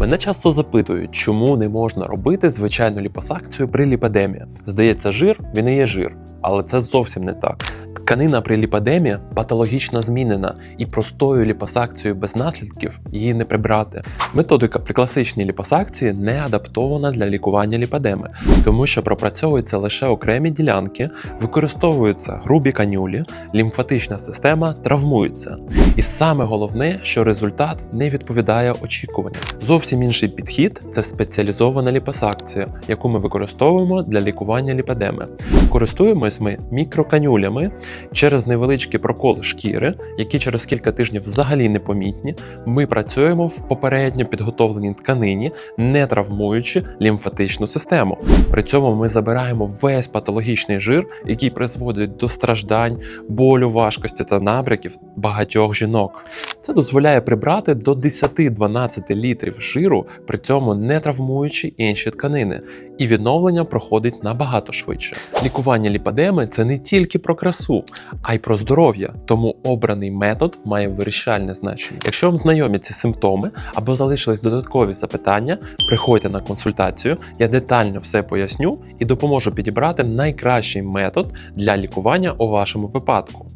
Мене часто запитують, чому не можна робити звичайну ліпосакцію при ліпедемі. Здається, жир він і є жир, але це зовсім не так. Тканина при ліпедемі патологічно змінена, і простою ліпосакцією без наслідків її не прибрати. Методика при класичній ліпосакції не адаптована для лікування ліпедеми, тому що пропрацьовуються лише окремі ділянки, використовуються грубі канюлі, лімфатична система травмується. І саме головне, що результат не відповідає очікуванням. Зовсім інший підхід це спеціалізована ліпосакція, яку ми використовуємо для лікування ліпедеми. Користуємось ми мікроканюлями через невеличкі проколи шкіри, які через кілька тижнів взагалі непомітні. Ми працюємо в попередньо підготовленій тканині, не травмуючи лімфатичну систему. При цьому ми забираємо весь патологічний жир, який призводить до страждань, болю, важкості та набряків багатьох жінок. Це дозволяє прибрати до 10-12 літрів жиру, при цьому не травмуючи інші тканини, і відновлення проходить набагато швидше. Лікування ліпадеми це не тільки про красу, а й про здоров'я, тому обраний метод має вирішальне значення. Якщо вам знайомі ці симптоми або залишились додаткові запитання, приходьте на консультацію, я детально все поясню і допоможу підібрати найкращий метод для лікування у вашому випадку.